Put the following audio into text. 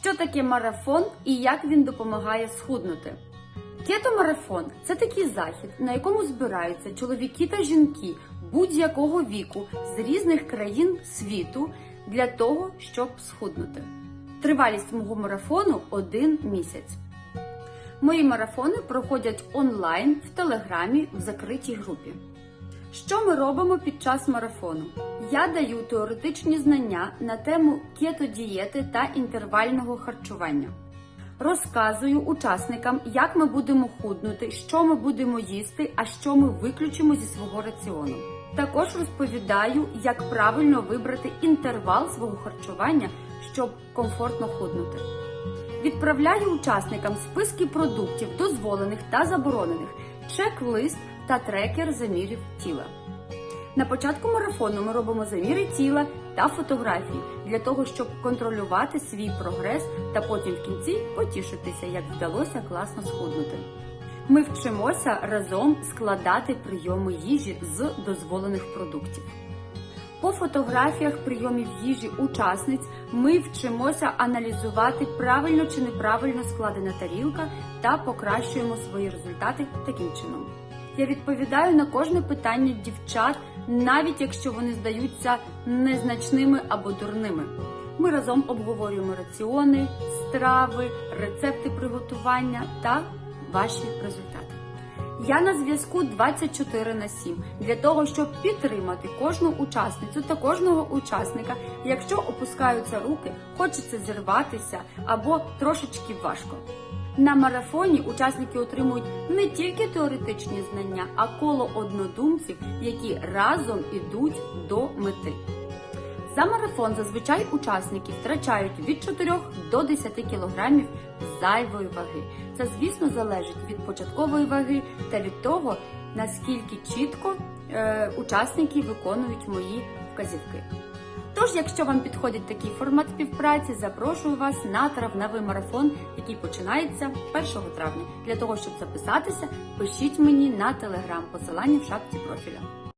Що таке марафон і як він допомагає схуднути? Кетомарафон це такий захід, на якому збираються чоловіки та жінки будь-якого віку з різних країн світу для того, щоб схуднути. Тривалість мого марафону один місяць. Мої марафони проходять онлайн в телеграмі в закритій групі. Що ми робимо під час марафону? Я даю теоретичні знання на тему кетодієти та інтервального харчування. Розказую учасникам, як ми будемо худнути, що ми будемо їсти, а що ми виключимо зі свого раціону. Також розповідаю, як правильно вибрати інтервал свого харчування, щоб комфортно худнути. Відправляю учасникам списки продуктів, дозволених та заборонених, чек-лист та трекер замірів тіла. На початку марафону ми робимо заміри тіла та фотографії для того, щоб контролювати свій прогрес та потім в кінці потішитися, як вдалося класно схуднути. Ми вчимося разом складати прийоми їжі з дозволених продуктів. По фотографіях прийомів їжі учасниць ми вчимося аналізувати правильно чи неправильно складена тарілка та покращуємо свої результати таким чином. Я відповідаю на кожне питання дівчат, навіть якщо вони здаються незначними або дурними. Ми разом обговорюємо раціони, страви, рецепти приготування та ваші результати. Я на зв'язку 24 на 7 для того, щоб підтримати кожну учасницю та кожного учасника, якщо опускаються руки, хочеться зірватися або трошечки важко. На марафоні учасники отримують не тільки теоретичні знання, а коло однодумців, які разом ідуть до мети. За марафон зазвичай учасники втрачають від 4 до 10 кілограмів зайвої ваги. Це, звісно, залежить від початкової ваги та від того, наскільки чітко учасники виконують мої вказівки. Тож, якщо вам підходить такий формат співпраці, запрошую вас на травневий марафон, який починається 1 травня. Для того, щоб записатися, пишіть мені на телеграм, посилання в шапці профіля.